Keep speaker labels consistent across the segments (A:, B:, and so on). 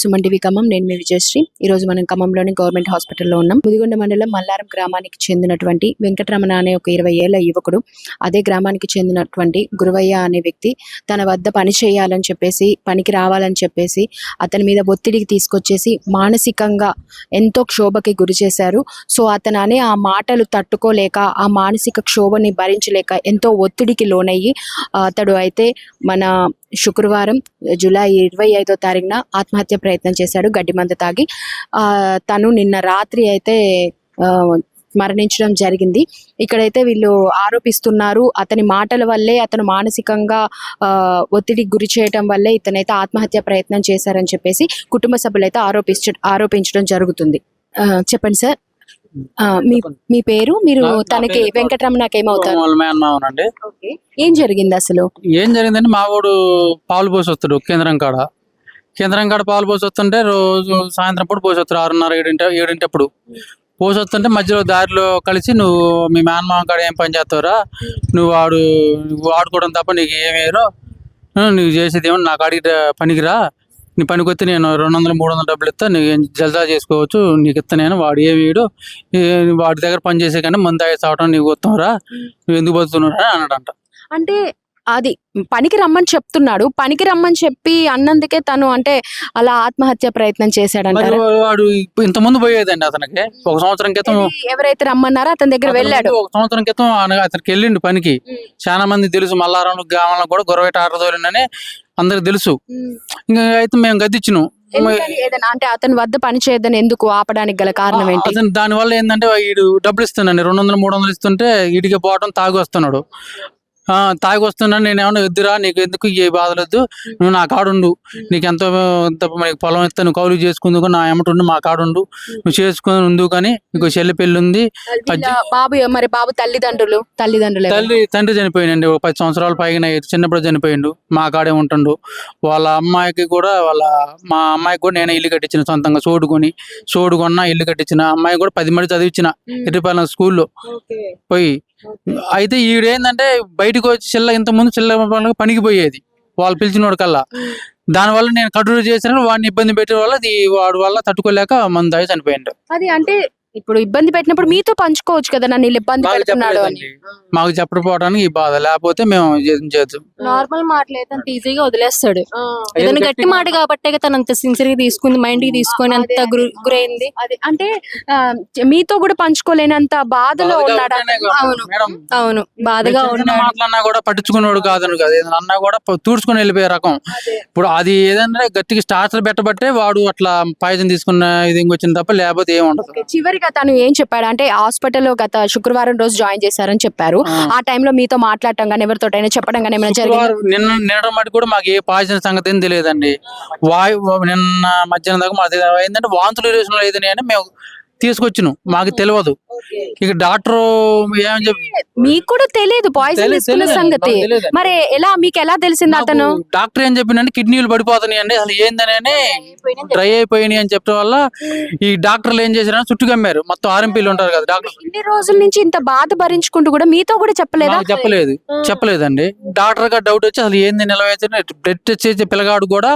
A: Suman TV Khammam నేను మీ విజయశ్రీ. ఈ రోజు మనం ఖమ్మంలోని గవర్నమెంట్ హాస్పిటల్లో ఉన్నాం. ముదిగొండ మండలం మల్లారం గ్రామానికి చెందినటువంటి వెంకటరమణ అనే ఒక ఇరవై ఏళ్ళ యువకుడు. అదే గ్రామానికి చెందినటువంటి గురువయ్య అనే వ్యక్తి తన వద్ద పని చేయాలని చెప్పేసి పనికి రావాలని చెప్పేసి అతని మీద ఒత్తిడికి తీసుకొచ్చేసి మానసికంగా ఎంతో క్షోభకి గురి చేశారు. సో అతను అనే ఆ మాటలు తట్టుకోలేక ఆ మానసిక క్షోభని భరించలేక ఎంతో ఒత్తిడికి లోనయ్యి అతడు అయితే మన శుక్రవారం జూలై ఇరవై ఐదో తారీఖున ఆత్మహత్య ప్రయత్నం చేశాడు గడ్డి మందు తాగి. ఆ, తను నిన్న రాత్రి అయితే ఆ, మరణించడం జరిగింది. ఇక్కడైతే వీళ్ళు ఆరోపిస్తున్నారు. అతని మాటల వల్లే అతను మానసికంగా ఆ, ఒత్తిడికి గురి చేయటం వల్లే ఇతనైతే ఆత్మహత్య ప్రయత్నం చేశారని చెప్పేసి కుటుంబ సభ్యులైతే ఆరోపించ ఆరోపించడం జరుగుతుంది. ఆ, చెప్పండి సార్. మీ మీ పేరు? మీరు తనకి
B: పేరు
A: వెంకటరమణకి ఏమవుతారు
B: మేనమావనండి
A: ఏం జరిగింది అసలు?
B: ఏం జరిగిందంటే మా వాడు పాలు పోసి వస్తాడు కేంద్రం కాడ. కేంద్రం కాడ పాలు పోసి వస్తుంటే రోజు సాయంత్రం పూట పోసి వస్తాడు ఆరున్నర ఏడింటి ఏడింటప్పుడు. పోసి వస్తుంటే మధ్యలో దారిలో కలిసి నువ్వు మీ మేనమావ కాడ ఏం పని చేస్తావురా? నువ్వు వాడు నువ్వు ఆడుకోవడం తప్ప నీకు ఏమేరో నువ్వు చేసేది ఏమో నాకు అడిగి పనికిరా. నీ పనికొత్తి నేను రెండు వందలు మూడు వందలు డబ్బులు ఇస్తా నీ జల్దా చేసుకోవచ్చు నీకు ఇస్తా నేను వాడు ఏమి వీడు వాడి దగ్గర పని చేసే కానీ మందు తాగి చావటం నీకు వస్తావురా నువ్వు ఎందుకు బతుకుతున్నారా అని అన్నాడంట.
A: అంటే అది పనికి రమ్మని చెప్తున్నాడు. పనికి రమ్మని చెప్పి అన్నందుకే తను అంటే అలా ఆత్మహత్య ప్రయత్నం చేశాడంటారు.
B: వాడు పోయేదండి అతనికి. ఒక సంవత్సరం క్రితం
A: ఎవరైతే రమ్మన్నారో అతని దగ్గర వెళ్ళాడు.
B: ఒక సంవత్సరం క్రితం అతనికి వెళ్ళిండు పనికి. చాలా మంది తెలుసు మల్లారం గ్రామంలో కూడా గొరవ టాటర్ తోలిండని అందరికి తెలుసు. ఇంకా అయితే మేము గద్దిచ్చినాం
A: ఏదైనా అంటే అతని వద్ద పని చేయదని ఎందుకు ఆపడానికి గల కారణం ఏంటి?
B: అతను దాని వల్ల ఏంటంటే వీడు డబ్బులు ఇస్తున్నాడు. రెండు వందలు మూడు వందలు ఇస్తుంటే వీడికి పోవడం తాగి వస్తున్నాడు. తాగి వస్తున్నాడు నేను ఏమన్నా వద్దురా నీకు ఎందుకు ఏ బాధలు వద్దు నువ్వు నా కాడుండు. నీకు ఎంతో నీకు పొలం ఇస్తే నువ్వు కౌలు చేసుకుందుకు నా ఎమటుండు మా కాడుండు. నువ్వు చేసుకుని ఉండు కానీ నీకు చెల్లి పెళ్ళి ఉంది
A: బాబు మరి బాబు తల్లిదండ్రులు? తల్లిదండ్రులు?
B: తల్లి తండ్రి చనిపోయిందండి ఒక పది సంవత్సరాల పైన చిన్నప్పుడు చనిపోయిండు. మా కాడే ఉంటుండు. వాళ్ళ అమ్మాయికి కూడా వాళ్ళ మా అమ్మాయికి కూడా నేనే ఇల్లు కట్టించిన సొంతంగా చోడుకొని చోడుకొన్న ఇల్లు కట్టించిన. అమ్మాయి కూడా పది మంది చదివించిన ఎర్రిపాలెం స్కూల్లో. పోయి అయితే ఈడేందంటే బయటకు వచ్చి చిల్ల ఇంత ముందు చిల్ల పనికి పోయేది. వాళ్ళు పిలిచిన కల్లా. దానివల్ల నేను కట్టుడు చేసిన వాడిని ఇబ్బంది పెట్టిన వల్ల అది వాడి వల్ల తట్టుకోలేక మన దాయి చనిపోయిండు.
A: అది అంటే ఇప్పుడు ఇబ్బంది పెట్టినప్పుడు మీతో పంచుకోవచ్చు కదా నన్ను వీళ్ళు ఇబ్బంది
B: మాకు
A: పెడుతున్నాడు అని.
B: చెప్పలేదండి. మాకు చెప్పకపోవడానికి ఈ బాధ. లేకపోతే మేము చేయొచ్చు
C: నార్మల్ మాటలు అయితే అంత ఈజీగా వదిలేస్తాడు. ఏదైనా గట్టి మాట కాబట్టి తను అంత సిన్సియర్గా తీసుకుంది మైండ్కి తీసుకొని అంత గురి- గురైంది.
A: అదే. అంటే ఆ, మీతో కూడా పంచుకోలేనంత బాధలో
B: బాధగా
A: ఉన్నాడు?
B: ఉంటేనే
A: అతను.
B: కదా.
C: అవును.
B: మేడం
C: అవును. బాధగా
B: చిన్న చిన్న
C: ఉన్నాడు.
B: మాటలన్నా కూడా పట్టించుకునేవాడు కాదని కదా. ఏదైనా అన్నా కూడా ప- తూడ్చుకొని వెళ్ళిపోయే రకం. ఇప్పుడు అది ఏదైనా గట్టిగా స్టార్టర్ పెట్టబట్టే వాడు అట్లా పాయసం తీసుకున్న ఇది ఇంకొచ్చింది తప్ప లేకపోతే ఏం ఉండదు.
A: ఓకే, చివరిగా తను ఏం చెప్పాడు అంటే హాస్పిటల్లో గత శుక్రవారం రోజు జాయిన్ చేశారని చెప్పారు.
B: ఆ.
A: టైంలో మీతో మాట్లాడటం కానీ ఎవరితోటైనా చెప్పడం కానీ ఏమైనా జరిగింది?
B: నిన్న నిన్న మటు కూడా మాకు ఏ పాయసం సంగతి తెలియదండి. వాయు నిన్న మధ్యాహ్నం దాకా మాది ఏంటంటే వాంతులు లేదని అని మేము తీసుకొచ్చినాం. మాకు తెలియదు ఇక డాక్టర్ ఏమని చెప్పి
A: మీకు కూడా తెలియదు పాయిజన్ సంగతి. మరి ఎలా మీకు ఎలా తెలిసింది అతను?
B: డాక్టర్ ఏం చెప్పిందంటే కిడ్నీలు పడిపోతున్నాయి అండి. అసలు ఏందని డ్రై అయిపోయినాయి అని చెప్పడం వల్ల ఈ డాక్టర్లు ఏం చేశారని చుట్టూ కమ్మారు. మొత్తం ఆర్ఎంపీలు ఉంటారు కదా డాక్టర్
A: ఇన్ని రోజుల నుంచి ఇంత బాధ భరించుకుంటూ కూడా మీతో కూడా చెప్పలేదా?
B: చెప్పలేదు. చెప్పలేదండి. డాక్టర్గా డౌట్ వచ్చి అసలు ఏంది నిలవేసి బ్లడ్ టెస్ట్ చేసే పిల్లగాడు కూడా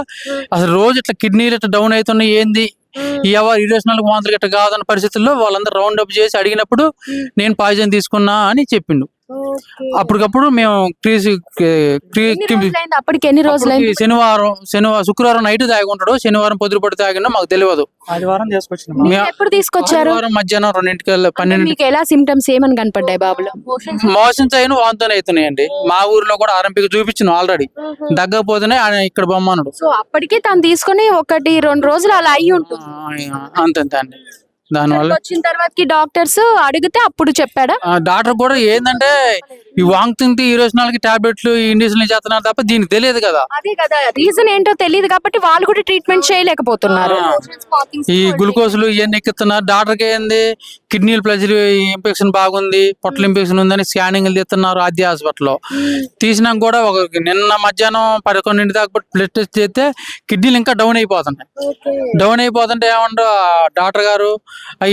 B: అసలు రోజు ఇట్లా కిడ్నీలు ఇట్లా డౌన్ అవుతున్నాయి ఏంది? ఈ ఎవరు ఇరేషనల్ వాంతులు ఇట్లా కాదన్న పరిస్థితుల్లో వాళ్ళందరూ రౌండ్ అప్ చేసి అడిగినప్పుడు నేను పాయిజన్ తీసుకున్నా అని చెప్పిండు. అప్పటికప్పుడు మేము
A: అప్పటికి ఎన్ని రోజులైంది?
B: శనివారం శనివారం శుక్రవారం నైట్ తాగుంటాడు శనివారం పొద్దుపడి తాగినా మాకు తెలియదు
D: ఆదివారం చేసుకొచ్చిన
A: మీరు ఎప్పుడు తీసుకొచ్చారు?
B: ఆదివారం మధ్యాహ్నం రెండింటికి పన్నెండు
A: మీకు ఎలా సిమ్టమ్స్ ఏమని కనపడ్డాయి బాబులో?
B: మోషన్స్ అయిన వాంతులు అవుతున్నాయండి. మా ఊర్లో కూడా ఆర్ఎంపీకి చూపించిన ఆల్రెడీ దగ్గకపోతేనే ఆయన ఇక్కడ బొమ్మన్నాడు
A: సో అప్పటికే తను తీసుకొని ఒకటి రెండు రోజులు అలా అయ్యి ఉంటుంది.
B: అంతే అంతే అండి. దానివల్ల
A: వచ్చిన తర్వాతకి డాక్టర్స్ అడిగితే అప్పుడు చెప్పాడా?
B: డాక్టర్ కూడా ఏంటంటే ఈ వాంగ్తుంటే ఈ రోజు నాలుగు టాబ్లెట్లు ఈ ఇండిషన్ చేస్తున్నారు తప్ప దీనికి తెలియదు కదా.
A: అదే కదా రీజన్ ఏంటో తెలియదు కాబట్టి వాళ్ళు కూడా ట్రీట్మెంట్ చేయలేకపోతున్నారు.
B: ఈ గ్లూకోజ్లు ఇవన్నీ ఎక్కిస్తున్నారు. డాక్టర్కి ఏంది? కిడ్నీలు ప్లజర్ ఇన్ఫెక్షన్ బాగుంది పొట్ల ఇన్ఫెక్షన్ ఉందని స్కానింగ్ తీస్తున్నారు ఆద్య హాస్పిటల్లో. తీసినాక కూడా ఒక నిన్న మధ్యాహ్నం పదకొండింటి దాకా బ్లడ్ టెస్ట్ చేస్తే కిడ్నీలు ఇంకా డౌన్ అయిపోతున్నాయి. డౌన్ అయిపోతుంటే ఏమంటారు డాక్టర్ గారు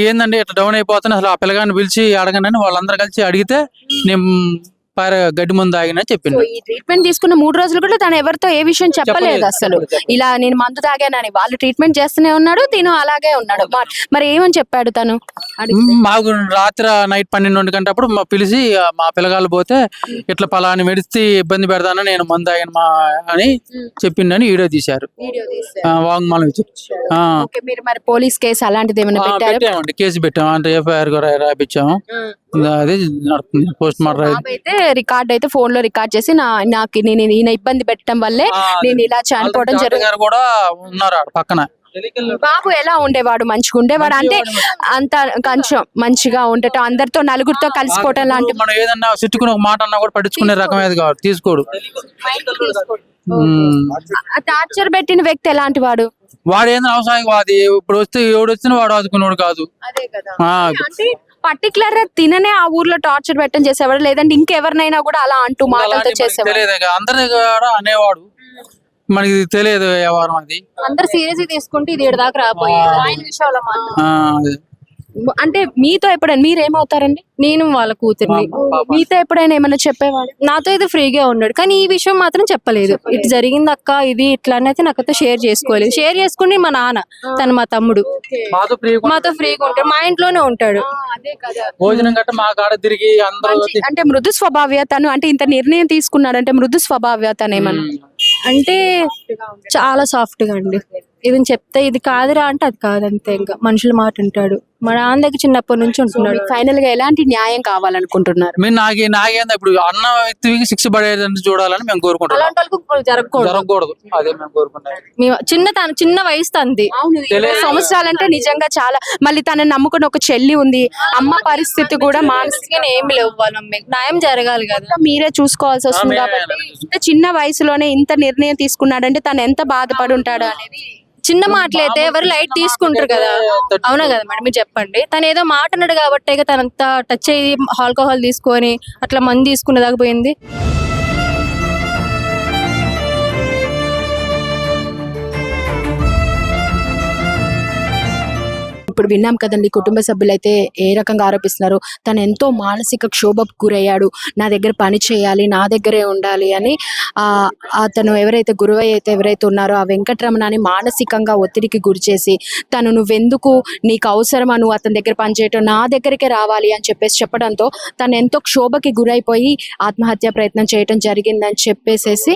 B: ఏందండి ఇట్లా డౌన్ అయిపోతున్నాయి అసలు ఆ పిల్లగాన్ని పిలిచి అడగనని వాళ్ళందరూ కలిసి అడిగితే నేను పార గడ్డి ముందు ఆగిన చెప్పింది
A: సో ఈ ట్రీట్మెంట్ తీసుకున్న మూడు రోజులు కూడా తను ఎవరితో ఏ విషయం చెప్పలేదు
B: చెప్పలేదు,
A: అసలు.
B: చెప్పలేదు.
A: ఇలా నేను మందు తాగానని వాళ్ళు ట్రీట్మెంట్ చేస్తూనే ఉన్నాడు తిను అలాగే ఉన్నాడు. మా- మరి ఏమని చెప్పాడు తను.
B: మాకు రాత్రి నైట్ పన్నెండు గంటప్పుడు మా పిలిచి ఆ, మా పిల్లగాళ్ళు పోతే ఇట్లా పలాని మెడిస్తే ఇబ్బంది పెడతాను నేను మందు ఆగిన మా అని చెప్పిండని వీడియో తీశారు. ఆ, వాంగ్మూలం ఇచ్చి. ఆ.
A: ఓకే, మీరు మరి పోలీస్ కేసు అలాంటిది ఏమైనా
B: ఆ,
A: పెట్టారు?
B: పెట్టామండి కేసు పెట్టాము అంటే ఎఫ్ఐఆర్ కూడా రాయించాము అదే నడుస్తుంది. పోస్ట్ మార్టం
A: బాబు అయితే రికార్డ్ అయితే ఫోన్లో రికార్డ్ చేసి నా నాకు నేను ఈయన ఇబ్బంది పెట్టడం వల్లే నేను ఇలా చనిపోవడం జరిగింది
B: కూడా ఉన్నారు పక్కన.
A: బాబు ఎలా ఉండేవాడు? మంచిగా ఉండేవాడు? అంటే అంత కొంచెం మంచిగా ఉండటం అందరితో నలుగురితో కలిసిపోవటం లాంటి
B: మనం ఏదన్నా చుట్టుకుని ఒక మాట అన్నా కూడా పట్టించుకునే రకమేది కాదు. తీసుకోడు.
A: టార్చర్ పెట్టిన వ్యక్తి ఎలాంటి వాడు
B: వాడు? ఏంది అవసరం వాది ఇప్పుడు వస్తే ఎవడు వచ్చినా వాడు ఆదుకునేవాడు కాదు.
A: పర్టికులర్గా తిననే ఆ ఊర్లో టార్చర్ పెట్టడం చేసేవాడు లేదంటే ఇంకెవరినైనా కూడా అలా అంటూ మాటలతో చేసేవాడు.
B: తెలియదు కూడా అనేవాడు. మనకి తెలియదు వ్యవహారం అది.
C: అందరు సీరియస్ తీసుకుంటే ఇది దాకా రాబోయేది. ఆయన విషయంలో మాత్రం.
A: అంటే మీతో ఎప్పుడైనా మీరు ఏమవుతారండి
C: నేను వాళ్ళ కూతుర్ని.
A: మీతో ఎప్పుడైనా ఏమైనా చెప్పేవాడు
C: నాతో అయితే ఫ్రీగా ఉన్నాడు కానీ ఈ విషయం మాత్రం చెప్పలేదు. ఇటు జరిగింది అక్క ఇది ఇట్లా అని అయితే నాకైతే షేర్ చేసుకోలేదు. షేర్ చేసుకుని మా నాన్న తను మా తమ్ముడు.
B: మాతో ఫ్రీ
C: మాతో ఫ్రీగా ఉంటాడు. మా ఇంట్లోనే ఉంటాడు.
A: అదే కదా.
B: భోజనం గట్ట మా కాడ తిరిగి అందరూ
A: మంచి- అంటే మృదు స్వభావ్యతను అంటే ఇంత నిర్ణయం తీసుకున్నాడంటే మృదు స్వభావ్యతను ఏమన్నా
C: అంటే చాలా సాఫ్ట్గా అండి. ఇది చెప్తే ఇది కాదురా అంటే అది కాదు అంతే ఇంకా. మనుషుల మాట ఉంటాడు మా నాన్న దగ్గర చిన్నప్పటి నుంచి ఉంటున్నాడు.
A: ఫైనల్గా ఎలాంటి న్యాయం కావాలనుకుంటున్నారు?
B: మీరు నాకే నాకేందా ఇప్పుడు అన్న వ్యక్తికి శిక్ష పడేదని చూడాలని మేము కోరుకుంటున్నాం.
C: అలాంటి వాళ్ళకు జరగకూడదు.
B: జరగకూడదు. అదే మేము కోరుకుంటాం
C: మేము చిన్న తన చిన్న వయసు తంది
A: ఇరవై సంవత్సరాలంటే నిజంగా చాలా మళ్ళీ తనని నమ్ముకుని ఒక చెల్లి ఉంది. అమ్మ పరిస్థితి కూడా మానసిక
C: మానసికంగా ఏమి లేవు. న్యాయం జరగాలి కదా.
A: మీరే చూసుకోవాల్సి వస్తుంది
B: మేమే
A: కాబట్టి ఇంత చిన్న వయసులోనే ఇంత నిర్ణయం తీసుకున్నాడంటే తను ఎంత బాధపడి ఉంటాడు అనేది
C: చిన్న మాటలైతే ఎవరు లైట్ తీసుకుంటారు కదా? అవునా కదా మేడం? మీరు చెప్పండి. తను ఏదో మాట అన్నాడు కాబట్టి తనంతా టచ్ అయ్యి ఆల్కహాల్ తీసుకొని అట్లా మంది తీసుకునే దాకా పోయింది.
A: ఇప్పుడు విన్నాం కదండి కుటుంబ సభ్యులైతే ఏ రకంగా ఆరోపిస్తున్నారు? తను ఎంతో మానసిక క్షోభకు గురయ్యాడు. నా దగ్గర పని చేయాలి నా దగ్గరే ఉండాలి అని అతను ఎవరైతే గురువయ్య అయితే ఎవరైతే ఉన్నారో ఆ వెంకటరమణని మానసికంగా ఒత్తిడికి గురిచేసి తను నువ్వెందుకు నీకు అవసరమా నువ్వు అతని దగ్గర పనిచేయటం నా దగ్గరికే రావాలి అని చెప్పేసి చెప్పడంతో తను ఎంతో క్షోభకి గురైపోయి ఆత్మహత్య ప్రయత్నం చేయటం జరిగిందని చెప్పేసేసి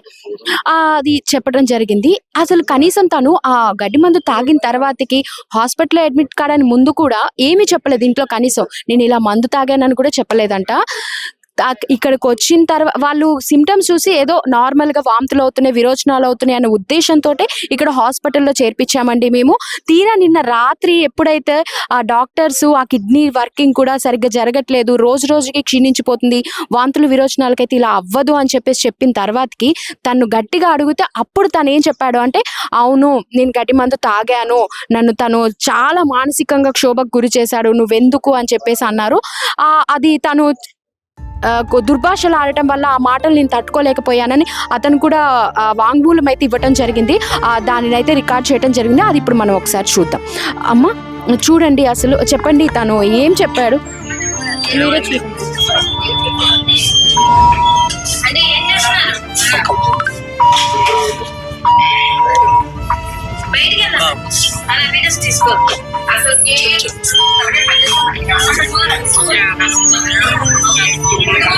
A: అది చెప్పడం జరిగింది. అసలు కనీసం తను ఆ గడ్డి మందు తాగిన తర్వాతకి హాస్పిటల్లో అడ్మిట్ కాడని ముందు కూడా ఏమీ చెప్పలేదు ఇంట్లో కనీసం. నేను ఇలా మందు తాగానని కూడా చెప్పలేదంట. ఇక్కడికి వచ్చిన తర్వాత వాళ్ళు సిమ్టమ్స్ చూసి ఏదో నార్మల్గా వాంతులు అవుతున్నాయి విరోచనాలు అవుతున్నాయి అనే ఉద్దేశంతో ఇక్కడ హాస్పిటల్లో చేర్పించామండి మేము. తీరా నిన్న రాత్రి ఎప్పుడైతే ఆ డాక్టర్స్ ఆ కిడ్నీ వర్కింగ్ కూడా సరిగ్గా జరగట్లేదు రోజు రోజుకి క్షీణించిపోతుంది వాంతులు విరోచనాలకైతే ఇలా అవ్వదు అని చెప్పేసి చెప్పిన తర్వాతకి తను గట్టిగా అడిగితే అప్పుడు తను ఏం చెప్పాడు అంటే అవును నేను గట్టి మందు తాగాను నన్ను తను చాలా మానసికంగా క్షోభకు గురి చేశాడు నువ్వెందుకు? అని చెప్పేసి అన్నారు. అది తను దుర్భాషలు ఆడటం వల్ల ఆ మాటలు నేను తట్టుకోలేకపోయానని అతను కూడా వాంగ్మూలం అయితే ఇవ్వటం జరిగింది. దానినైతే దానిని అయితే రికార్డ్ చేయడం జరిగింది. అది ఇప్పుడు మనం ఒకసారి చూద్దాం. అమ్మ చూడండి అసలు చెప్పండి తను ఏం చెప్పాడు?
C: మీరే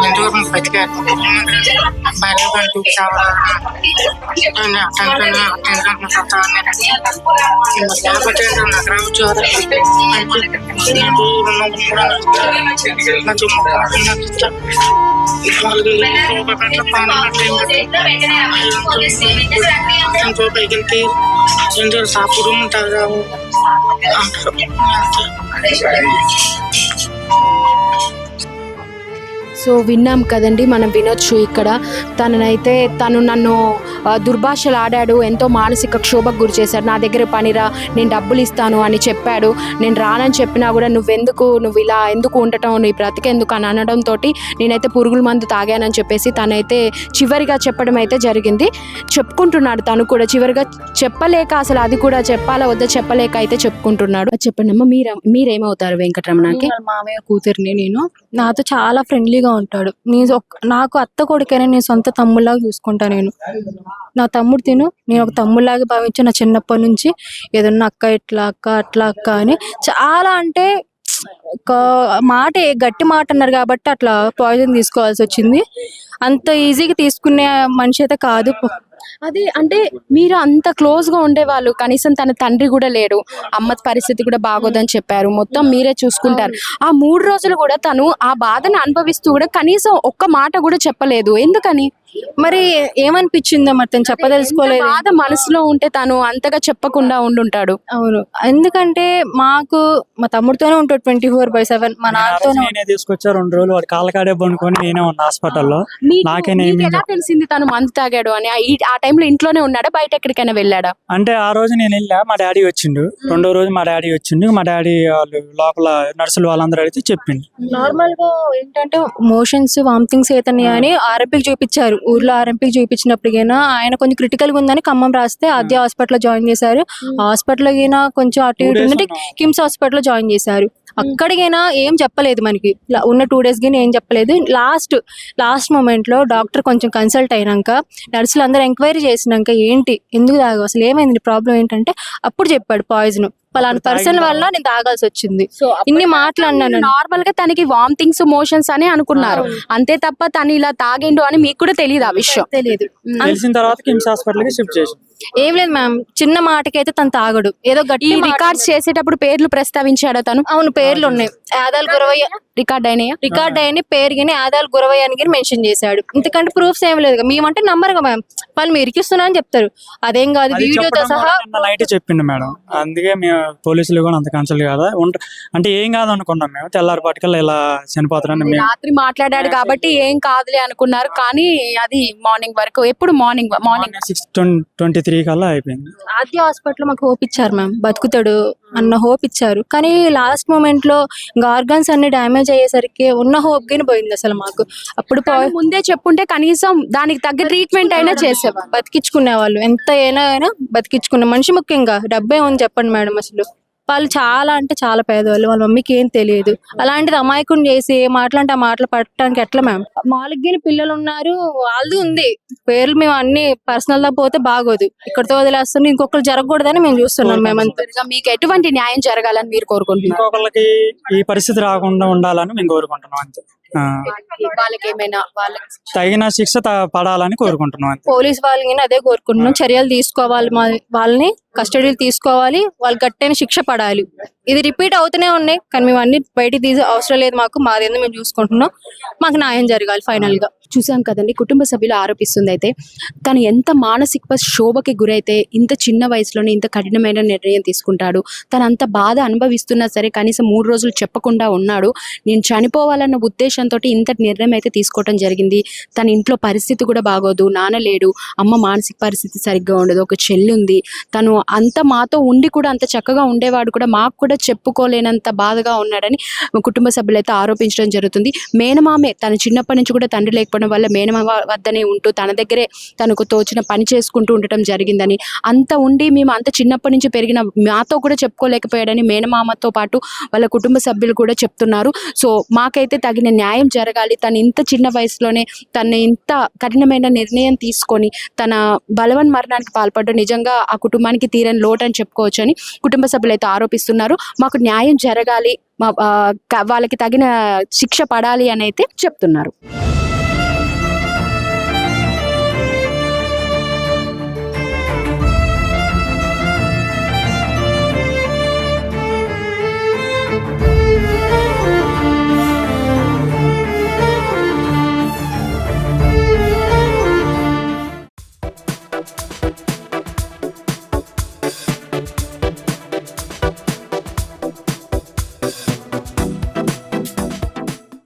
E: ఎంతవరకు బతికారు భార్య కంటూ లేకపోతే నాకు రావచ్చు పైకి వెళ్తే సాపుడు ఉంటారు అంటారు Okay.
A: సో విన్నాం కదండి మనం వినొచ్చు ఇక్కడ. తననైతే తను నన్ను దుర్భాషలు ఆడాడు ఎంతో మానసిక క్షోభకు గురి చేశాడు. నా దగ్గర పనిరా నేను డబ్బులు ఇస్తాను అని చెప్పాడు. నేను రానని చెప్పినా కూడా నువ్వెందుకు నువ్వు ఇలా ఎందుకు ఉండటం నీ బ్రతికెందుకు అని అనడంతో నేనైతే పురుగుల మందు తాగానని చెప్పేసి తనైతే చివరిగా చెప్పడం అయితే జరిగింది. చెప్పుకుంటున్నాడు తను కూడా. చివరిగా చెప్పలేక అసలు అది కూడా చెప్పాలా వద్దా చెప్పలేక అయితే చెప్పుకుంటున్నాడు. అది చెప్పండి అమ్మ మీరు మీరేమవుతారు వెంకటరమణకి?
C: మామయ్య కూతురిని నేను. నాతో చాలా ఫ్రెండ్లీగా ఉంటాడు. నేను నాకు అత్త కొడుకైనా నేను సొంత తమ్ముళ్ళలాగా చూసుకుంటా నేను. నా తమ్ముడు తిను నేను ఒక తమ్ముళ్ళలాగా భావించి నా చిన్నప్పటి నుంచి ఏదన్నా అక్క ఇట్లా అక్క అట్లా అక్క అని చాలా అంటే ఒక మాట గట్టి మాట అన్నారు కాబట్టి అట్లా పాయిజన్ తీసుకోవాల్సి వచ్చింది. అంత ఈజీగా తీసుకునే మనిషి అయితే కాదు
A: అది అంటే మీరు అంత క్లోజ్గా ఉండేవాళ్ళు కనీసం తన తండ్రి కూడా లేడు. అమ్మ పరిస్థితి కూడా బాగోదని చెప్పారు. మొత్తం మీరే చూసుకుంటారు. ఆ మూడు రోజులు కూడా తను ఆ బాధను అనుభవిస్తూ కూడా కనీసం ఒక్క మాట కూడా చెప్పలేదు. ఎందుకని?
C: మరి ఏమనిపించిందో మరి తను చెప్పదలుచుకోలేదు.
A: బాధ మనసులో ఉంటే తను అంతగా చెప్పకుండా ఉండుంటాడు.
C: అవును. ఎందుకంటే మాకు మా తమ్ముడితోనే ఉంటాడు ట్వంటీ ఫోర్ బై సెవెన్ మా నాన్నతోనే
F: నేనే తీసుకొచ్చా రెండు రోజులు వాడు కాళ్ళ కాడే పనుకొని నేనే ఉన్నా హాస్పిటల్లో.
A: మీకు-
F: నాకేనే
A: మీకు
F: ఏమీ
A: ఎలా తెలిసింది తను మందు తాగాడు అని? ఆ- ఈ- ఆ టైంలో ఇంట్లోనే ఉన్నాడా? బయట ఎక్కడికైనా వెళ్ళాడా?
F: అంటే ఆ రోజు నేను వెళ్ళా మా డాడీ వచ్చిండు. రెండో రోజు మా డాడీ వచ్చిండు. మా డాడీ వాళ్ళు లోపల నర్సులు వాళ్ళందరూ అడిగితే చెప్పింది
C: నార్మల్గా ఏంటంటే మోషన్స్ వామిటింగ్స్ అవుతున్నాయి అని ఆర్ఎంపీకి చూపించారు. ఊర్లో ఆర్ఎంపీకి చూపించినప్పటికైనా ఆయన కొంచెం క్రిటికల్గా ఉందని ఖమ్మం రాస్తే ఆద్య హాస్పిటల్ జాయిన్ చేశారు. హాస్పిటల్ అయినా కొంచెం అటు ఇటు ఉందంటే. కిమ్స్ హాస్పిటల్ జాయిన్ చేశారు. అక్కడికైనా ఏం చెప్పలేదు మనకి. ఉన్న టూ డేస్ గిని ఏం చెప్పలేదు. లాస్ట్ లాస్ట్ మూమెంట్లో డాక్టర్ కొంచెం కన్సల్ట్ అయినాక నర్సులు అందరూ ఎంక్వైరీ చేసినాక ఏంటి? ఎందుకు తాగు అసలు ఏమైంది? ప్రాబ్లం ఏంటంటే అప్పుడు చెప్పాడు పాయిజన్ పలానా పర్సన్ వల్ల నేను తాగాల్సి వచ్చింది. ఇన్ని మాటలు అన్నాను
A: నార్మల్గా తనకి వామిటింగ్స్ మోషన్స్ అని అనుకున్నారు. అంతే తప్ప తను ఇలా తాగిండు అని మీకు కూడా తెలియదు ఆ విషయం.
C: తెలియదు.
F: తెలిసిన తర్వాత కిమ్స్ హాస్పిటల్కి షిఫ్ట్ చేసి
C: ఏం లేదు మ్యామ్. చిన్న మాటకైతే తను తాగడు. ఏదో
A: ఈ
C: గట్టి
A: రికార్డ్స్ చేసేటప్పుడు పేర్లు ప్రస్తావించాడా తను?
C: అవును పేర్లు ఉన్నాయి. ఆదాల్ గురవయ్య.
A: రికార్డ్ అయినాయా?
C: రికార్డ్ అయిన పేరు కానీ ఆదాల్ గురవయ్య అని మెన్షన్ చేశాడు. ఇంతకంటే ప్రూఫ్స్ ఏం లేదు మేమంటే నంబర్గా మ్యామ్. వాళ్ళు మీరు ఇరికిస్తున్నా అని చెప్తారు. అదేం కాదు వీడియోతో సహా
F: నైట్ చెప్పిండు మేడం. అందుకే మేము పోలీసులు కూడా అంత కన్సల్ట్ కాదా? ఉంట అంటే ఏం కాదు అనుకున్నాం మేము. తెల్లారిపాటికల్లా ఇలా చనిపోతారని మేము
A: రాత్రి మాట్లాడాడు కాబట్టి ఏం కాదులే అనుకున్నారు. కానీ అది మార్నింగ్ వరకు ఎప్పుడు morning morning?
F: Six twenty three కల్లా అయిపోయింది.
C: ఆద్య హాస్పిటల్ మాకు హోప్ ఇచ్చారు మ్యామ్. బతుకుతాడు. అన్న హోప్ ఇచ్చారు. కానీ లాస్ట్ మూమెంట్లో ఆర్గన్స్ అన్ని డ్యామేజ్ అయ్యేసరికి ఉన్న హోప్ గాని పోయింది అసలు మాకు. అప్పుడు
A: ముందే చెప్పుంటే కనీసం దానికి తగ్గ ట్రీట్మెంట్ అయినా చేసేవారు
C: బతికించుకునే వాళ్ళు. ఎంత అయినా అయినా బతికించుకునే మనిషి ముఖ్యంగా. డబ్బే ఉంది చెప్పండి మేడం అసలు. వాళ్ళు చాలా అంటే చాలా పేదవాళ్ళు. వాళ్ళ మమ్మీకి ఏం తెలియదు. అలాంటిది అమాయకుని చేసి ఏ మాటలు అంటే ఆ మాటలు పట్టడానికి ఎట్లా మ్యామ్? మాలిగిన పిల్లలు ఉన్నారు వాళ్ళది ఉంది. పేర్లు మేము అన్ని పర్సనల్గా పోతే బాగోదు. ఇక్కడతో వదిలేస్తుంది ఇంకొకరు జరగకూడదని మేము చూస్తున్నాం మేమంతా
A: మీకు ఎటువంటి న్యాయం జరగాలని మీరు కోరుకుంటున్నారు?
F: ఇంకొకళ్ళకి ఈ పరిస్థితి రాకుండా ఉండాలని మేము కోరుకుంటున్నాం అంతే.
A: వాళ్ళకి ఏమైనా వాళ్ళకి
F: తగిన శిక్ష త- పడాలని కోరుకుంటున్నాం అంతే.
C: పోలీస్ వాళ్ళని అదే కోరుకుంటున్నాం. చర్యలు తీసుకోవాలి మా వాళ్ళని కస్టడీలు తీసుకోవాలి. వాళ్ళు గట్టైన శిక్ష పడాలి. ఇది రిపీట్ అవుతూనే ఉన్నాయి. కానీ మేము అన్ని బయటికి తీసే అవసరం లేదు మాకు. మాదేందో మేము చూసుకుంటున్నాం. మాకు న్యాయం జరగాలి ఫైనల్గా.
A: చూసాం కదండి కుటుంబ సభ్యులు ఆరోపిస్తుంది అయితే. తను ఎంత మానసిక శోభకి గురైతే ఇంత చిన్న వయసులోనే ఇంత కఠినమైన నిర్ణయం తీసుకుంటాడు. తను అంత బాధ అనుభవిస్తున్నా సరే కనీసం మూడు రోజులు చెప్పకుండా ఉన్నాడు. నేను చనిపోవాలన్న ఉద్దేశంతో ఇంత నిర్ణయం అయితే తీసుకోవటం జరిగింది. తన ఇంట్లో పరిస్థితి కూడా బాగోదు. నాన్న లేడు. అమ్మ మానసిక పరిస్థితి సరిగ్గా ఉండదు. ఒక చెల్లి ఉంది. తను అంత మాతో ఉండి కూడా అంత చక్కగా ఉండేవాడు కూడా మాకు కూడా చెప్పుకోలేనంత బాధగా ఉన్నాడని కుటుంబ సభ్యులు అయితే ఆరోపించడం జరుగుతుంది. మేనమామే తను చిన్నప్పటి నుంచి కూడా తండ్రి లేకపోవడం వల్ల మేనమామ వద్దనే ఉంటూ తన దగ్గరే తనకు తోచిన పని చేసుకుంటూ ఉండటం జరిగిందని అంత ఉండి మేము అంత చిన్నప్పటి నుంచి పెరిగిన మాతో కూడా చెప్పుకోలేకపోయాడని మేనమామతో పాటు వాళ్ళ కుటుంబ సభ్యులు కూడా చెప్తున్నారు. సో మాకైతే తగిన న్యాయం జరగాలి. తను ఇంత చిన్న వయసులోనే తను ఇంత కఠినమైన నిర్ణయం తీసుకొని తన బలవన్ మరణానికి పాల్పడడం నిజంగా ఆ కుటుంబానికి తీరని లోటు అని చెప్పుకోవచ్చు అని కుటుంబ సభ్యులు అయితే ఆరోపిస్తున్నారు. మాకు న్యాయం జరగాలి మా వాళ్ళకి తగిన శిక్ష పడాలి అని అయితే చెప్తున్నారు.